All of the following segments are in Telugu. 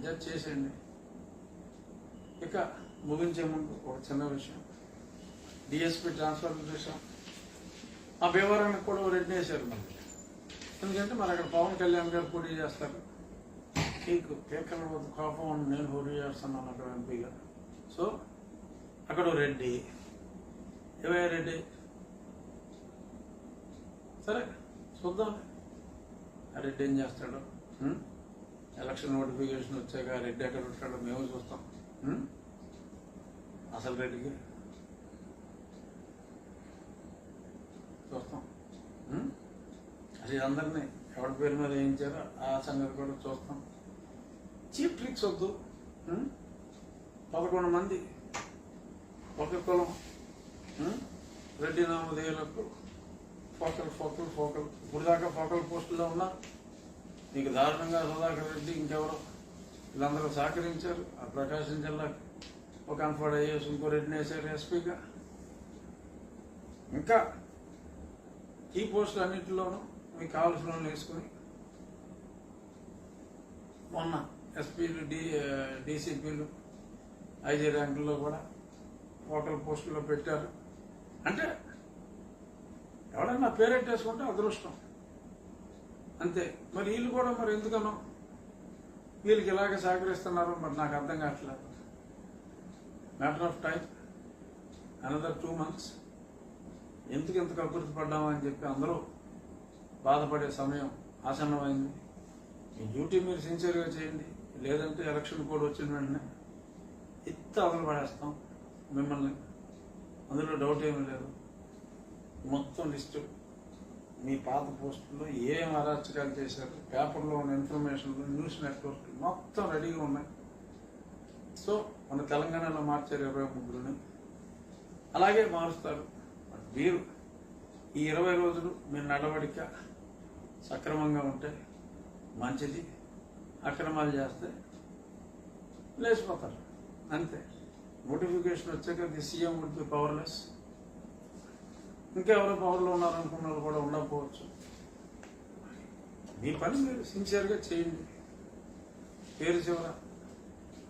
అడ్జస్ట్ చేసేయండి. ఇక ముగించే ముందు ఒక చిన్న విషయం. డిఎస్పీ ట్రాన్స్ఫర్ విషయం. ఆ భీమవరానికి కూడా రెడ్డి వేశారు మనకి ఎందుకంటే మరి అక్కడ పవన్ కళ్యాణ్ గారు పోటీ చేస్తారు. నీకు కేకల కోపం నేను పోటీ చేస్తున్నాను అక్కడ ఎంపీగా సో అక్కడ ఓ రెడ్డి. ఏవయ్య రెడ్డి. సరే చూద్దాం. ఆ రెడ్డి ఏం చేస్తాడు? ఎలక్షన్ నోటిఫికేషన్ వచ్చాక రెడ్డి ఎక్కడ ఉంటాడో మేము చూస్తాం? అసలు రెడ్డికి చూస్తాం? అది అందరినీ ఎవరి పేరు మీద వేయించారో ఆ సంగతి కూడా చూస్తాం చీప్ ట్రిక్స్ వద్దు? పదకొండు మంది ఒక కులం? రెడ్డి నామధేయులకు ఫోకల్ ఫోకల్ ఫోకల్ ఇప్పుడు దాకా ఫోకల్ పోస్టుల్లో ఉన్నా నీకు దారుణంగా సుధాకర్ రెడ్డి ఇంకెవరో వీళ్ళందరూ సహకరించారు. ఆ ప్రకాశం జిల్లాకి ఒక అన్ఫర్డ్ అయ్యేసి ఇంకో రెడ్డిని వేసారు ఎస్పీగా. ఇంకా ఈ పోస్టులు అన్నింటిలోనూ మీకు కావాల్సిన వాళ్ళు వేసుకొని మొన్న ఎస్పీలు డి డీసీపీలు ఐజీ ర్యాంకుల్లో కూడా హోటల్ పోస్టుల్లో పెట్టారు. అంటే ఎవడన్నా పేరెట్టేసుకుంటే అదృష్టం. అంతే. మరి వీళ్ళు కూడా మరి ఎందుకనో? వీళ్ళకి ఇలాగ సహకరిస్తున్నారు మరి నాకు అర్థం కావట్లేదు. Matter of time another two months ఎందుకు ఎంత కకృతి పడ్డామని చెప్పి అందరూ బాధపడే సమయం ఆసన్నమైంది. మీ డ్యూటీ మీరు సిన్సియర్గా చేయండి. లేదంటే ఎలక్షన్ కోడ్ వచ్చిన వెంటనే ఇంత అదలు పడేస్తాం మిమ్మల్ని. అందులో డౌట్ ఏమీ లేదు. మొత్తం లిస్టు. మీ పాత పోస్టుల్లో ఏం అరాచకాలు చేశారు? పేపర్లో ఉన్న ఇన్ఫర్మేషన్లు న్యూస్ నెట్వర్క్ మొత్తం రెడీగా ఉన్నాయి. సో మన తెలంగాణలో మార్చారు ఇరవై ముగ్గురుని. అలాగే మారుస్తారు. మీరు ఈ ఇరవై రోజులు మీ నడవడిక సక్రమంగా ఉంటే మంచిది. అక్రమాలు చేస్తే లేచిపోతారు. అంతే. నోటిఫికేషన్ వచ్చాక the CM would be powerless ఇంకెవరో పవర్లో ఉన్నారనుకున్న వాళ్ళు కూడా ఉండకపోవచ్చు. మీ పని మీరు సిన్సియర్గా చేయండి. పేరు చివర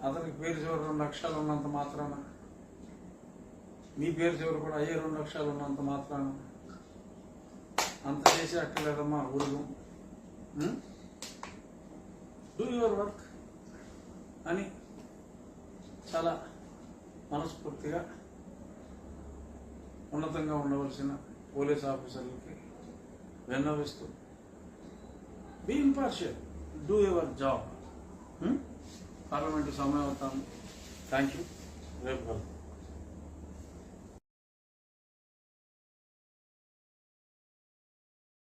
అతనికి పేరు చివర రెండు లక్షలు ఉన్నంత మాత్రాన మీ పేరు చివర కూడా అయ్యే రెండు లక్షలు ఉన్నంత మాత్రాన అంత చేసి అక్కర్లేదమ్మా ఊరు? డూ యువర్ వర్క్ అని చాలా మనస్ఫూర్తిగా ఉన్నతంగా ఉండవలసిన పోలీస్ ఆఫీసర్లకి విన్నవిస్తూ be impartial do your job parliament సమయం అవుతాను థ్యాంక్ యూ రేపు